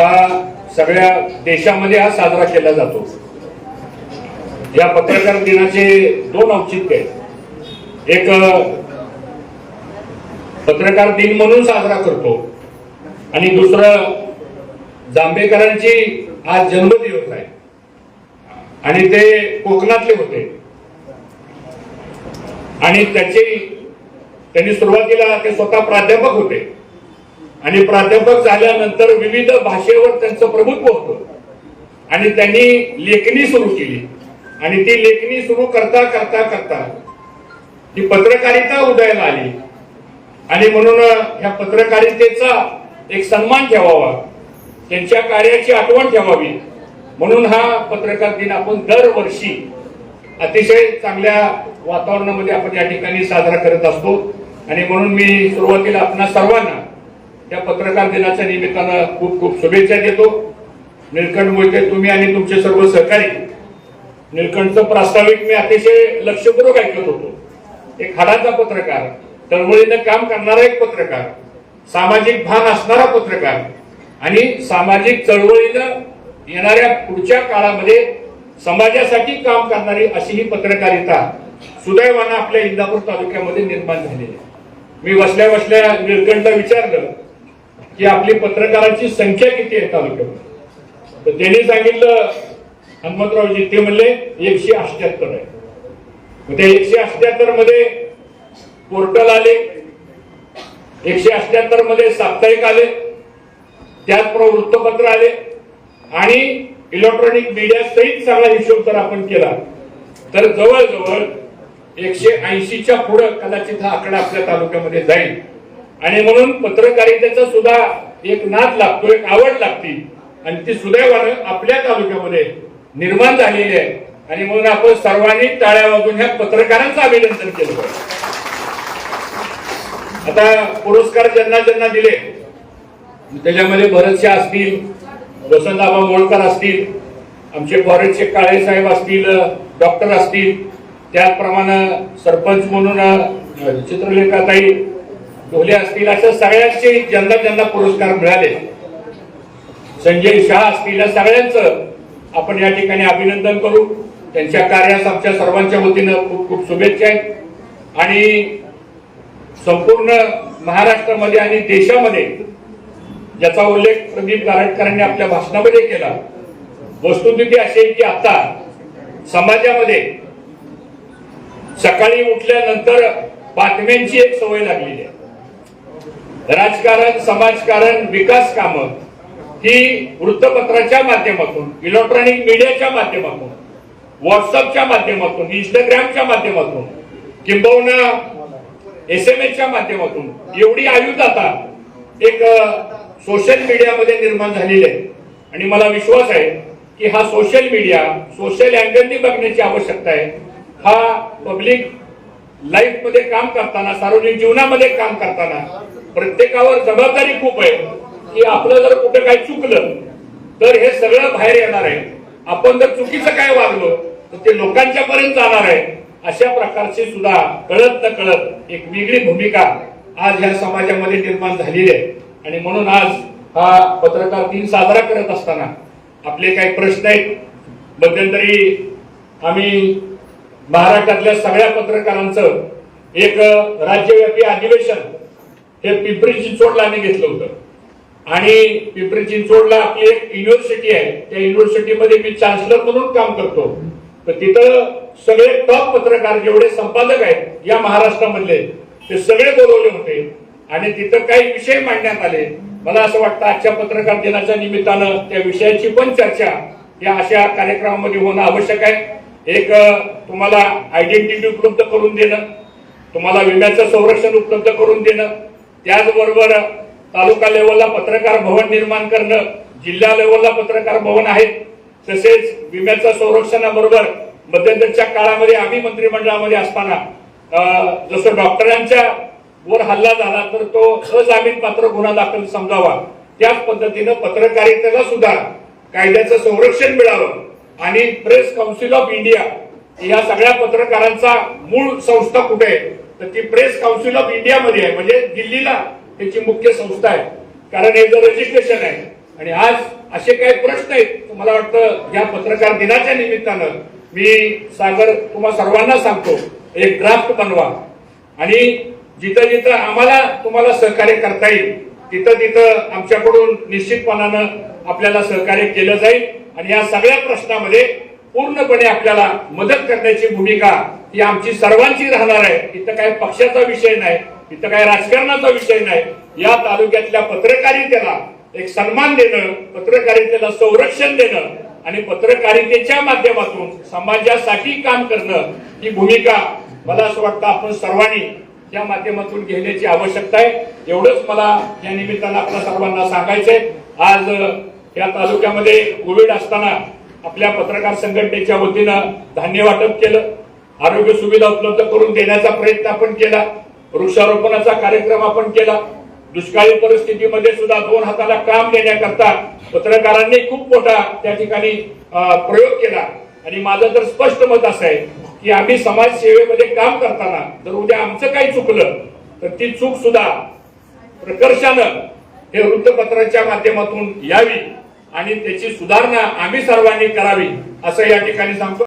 हा सगळ्या देशामध्ये हा साजरा केला जातो. या पत्रकार दिनाचे दोन औचित्य आहेत. एक पत्रकार दिन म्हणून साजरा करतो. आणि दुसरं जांभेकरांची आज जन्मदिवस आहे. आणि ते कोकणातले होते. आणि त्याची त्यांनी सुरुवातीला ते स्वतः प्राध्यापक होते. आणि प्राध्यापक झाल्यानंतर विविध भाषेवर त्यांचं प्रभुत्व होतं. आणि त्यांनी लेखणी सुरू केली. आणि ती लेखणी सुरू करता करता करता ती पत्रकारिता उदयाला आली. आणि म्हणून ह्या पत्रकारितेचा एक सन्मान ठेवावा त्यांच्या कार्याची आठवण ठेवावी. म्हणून हा पत्रकार दिन आपण दरवर्षी अतिशय चांगल्या वातावरणामध्ये आपण या ठिकाणी साजरा करत असतो. आणि म्हणून मी सुरुवातीला आपणा सर्वांना या पत्रकार दिनाच्या निमित्तानं खूप खूप शुभेच्छा देतो. निलकंठ मोहिते तुम्ही आणि तुमचे सर्व सहकारी निलकंठचं प्रास्ताविक मी अतिशय लक्षपूर्वक ऐकत होतो. एक हाडाचा पत्रकार तळमळीनं काम करणारा एक पत्रकार सामाजिक भान असणारा पत्रकार आणि सामाजिक चळवळीनं येणाऱ्या पुढच्या काळामध्ये समाजासाठी काम करणारी अशी ही पत्रकारिता सुदैवानं आपल्या इंदापूर तालुक्यामध्ये निर्माण झालेली आहे. मी बसल्या बसल्या निळकंठला विचारलं की आपली पत्रकारांची संख्या किती आहे तालुक्यामध्ये? तर त्यांनी सांगितलं हनुमंतरावजी ते म्हणले एकशे अष्ट्याहत्तर आहे. मग त्या एकशे अष्ट्याहत्तरमध्ये पोर्टल आले एकशे अष्ट्याहत्तरमध्ये साप्ताहिक आले त्याचप्रमाणे वृत्तपत्र आले आणि इलेक्ट्रॉनिक मीडिया सहित सगळा हिशोब जर आपण केला तर जवळजवळ एकशे ऐंशीच्या पुढं कदाचित हा आकडा आपल्या तालुक्यामध्ये जाईल. आणि म्हणून पत्रकारितेचा सुद्धा एक नाद लागतो एक आवड लागती. आणि ती सुदैवानं आपल्या तालुक्यामध्ये निर्माण झालेली आहे. आणि म्हणून आपण सर्वांनी टाळ्या वाजून ह्या पत्रकारांचं अभिनंदन केलं पाहिजे. आता पुरस्कार ज्यांना ज्यांना दिले त्याच्यामध्ये भरतशे असतील वसंतआबा मोळकर असतील आमचे फॉरेस्टचे काळे साहेब असतील डॉक्टर असतील त्याचप्रमाणे सरपंच म्हणून चित्रलेखाताई ढोले असतील अशा सगळ्यांचे ज्यांना ज्यांना पुरस्कार मिळाले. संजय शहा असतील या सगळ्यांचं आपण या ठिकाणी अभिनंदन करू. त्यांच्या कार्यास आमच्या सर्वांच्या वतीनं खूप खूप शुभेच्छा आहेत. आणि संपूर्ण महाराष्ट्रामध्ये आणि देशामध्ये ज्याचा उल्लेख प्रदीप गारटकरांनी आपल्या भाषणामध्ये केला वस्तुस्थिती अशी आहे की आता समाजामध्ये सकाळी उठल्यानंतर बातम्यांची एक सवय लागलेली आहे. राजकारण समाजकारण विकास कामं ही वृत्तपत्राच्या माध्यमातून इलेक्ट्रॉनिक मीडियाच्या माध्यमातून व्हॉट्सअपच्या माध्यमातून इंस्टाग्रामच्या माध्यमातून किंबहुना एस एम एसच्या माध्यमातून एवढी आयुध आता एक सोशल मीडियामध्ये निर्माण झालेली आहे. आणि मला विश्वास आहे की हा सोशल मीडिया सोशल अँगलनी बघण्याची आवश्यकता आहे. हा पब्लिक लाईफमध्ये काम करताना सार्वजनिक जीवनामध्ये काम करताना प्रत्येकावर जबाबदारी खूप आहे की आपलं जर कुठं काही चुकलं तर हे सगळं बाहेर येणार आहे. आपण जर चुकीचं काय वागलो तर ते लोकांच्या पर्यंत जाणार आहे. अशा प्रकारची सुद्धा कळत न कळत एक वेगळी भूमिका आज ह्या समाजामध्ये निर्माण झालेली आहे. आणि म्हणून आज हा पत्रकार दिन साजरा करत असताना आपले काही प्रश्न आहेत. मध्यंतरी आम्ही महाराष्ट्रातल्या सगळ्या पत्रकारांचं एक राज्यव्यापी अधिवेशन हे पिंपरी चिंचवडला आम्ही घेतलं होतं. आणि पिंपरी चिंचवडला आपली एक युनिव्हर्सिटी आहे. त्या युनिव्हर्सिटीमध्ये मी चान्सलर म्हणून काम करतो. तर तिथं सगळे टॉप पत्रकार जेवढे संपादक आहेत या महाराष्ट्रामधले ते सगळे बोलवले होते. आणि तिथं काही विषय मांडण्यात आले. मला असं वाटतं आजच्या पत्रकार दिनाच्या निमित्तानं त्या विषयाची पण चर्चा या अशा कार्यक्रमामध्ये होणं आवश्यक आहे. एक तुम्हाला आयडेंटिटी उपलब्ध करून देणं तुम्हाला विम्याचं संरक्षण उपलब्ध करून देणं त्याचबरोबर तालुका लेवलला पत्रकार भवन निर्माण करणं जिल्हा लेवलला पत्रकार भवन आहेत तसेच विम्याच्या संरक्षणाबरोबर मध्यंतरच्या काळामध्ये आम्ही मंत्रिमंडळामध्ये असताना जसं डॉक्टरांच्या वर हल्ला झाला तर तो अजामीन पात्र गुन्हा दाखल समजावा. त्याच पद्धतीनं पत्रकारितेला सुद्धा कायद्याचं संरक्षण मिळावं. आणि प्रेस काउन्सिल ऑफ इंडिया या सगळ्या पत्रकारांचा मूळ संस्था कुठे आहे? तर ती प्रेस काउन्सिल ऑफ इंडियामध्ये आहे म्हणजे दिल्लीला त्याची मुख्य संस्था आहे. कारण हे जर रजिस्ट्रेशन आहे आणि आज असे काही प्रश्न आहेत मला वाटतं या पत्रकार दिनाच्या निमित्तानं मी सागर तुम्हा सर्वांना सांगतो एक ड्राफ्ट बनवा. आणि जिथं जिथं आम्हाला तुम्हाला सहकार्य करता येईल तिथं तिथं आमच्याकडून निश्चितपणानं आपल्याला सहकार्य केलं जाईल. आणि या सगळ्या प्रश्नामध्ये पूर्णपणे आपल्याला मदत करण्याची भूमिका ही आमची सर्वांची राहणार आहे. इथं काही पक्षाचा विषय नाही इथं काही राजकारणाचा विषय नाही. या तालुक्यातल्या पत्रकारितेला एक सन्मान देणं पत्रकारितेला संरक्षण देणं आणि पत्रकारितेच्या माध्यमातून समाजासाठी काम करणं ही भूमिका मला असं वाटतं आपण सर्वांनी या माध्यमातून घेण्याची आवश्यकता आहे. एवढंच मला या निमित्तानं आपल्या सर्वांना सांगायचंय. आज या तालुक्यामध्ये कोविड असताना आपल्या पत्रकार संघटनेच्या वतीनं धान्य वाटप केलं. आरोग्य सुविधा उपलब्ध करून देण्याचा प्रयत्न आपण केला. वृक्षारोपणाचा कार्यक्रम आपण केला. दुष्काळी परिस्थितीमध्ये सुद्धा दोन हाताला काम देण्याकरता पत्रकारांनी खूप मोठा त्या ठिकाणी प्रयोग केला. आणि माझं तर स्पष्ट मत असं आहे की आम्ही समाजसेवेमध्ये काम करताना जर उद्या आमचं काही चुकलं तर ती चूक सुद्धा प्रकर्षानं हे वृत्तपत्राच्या माध्यमातून यावी आणि त्याची सुधारणा आम्ही सर्वांनी करावी असं या ठिकाणी सांगतो.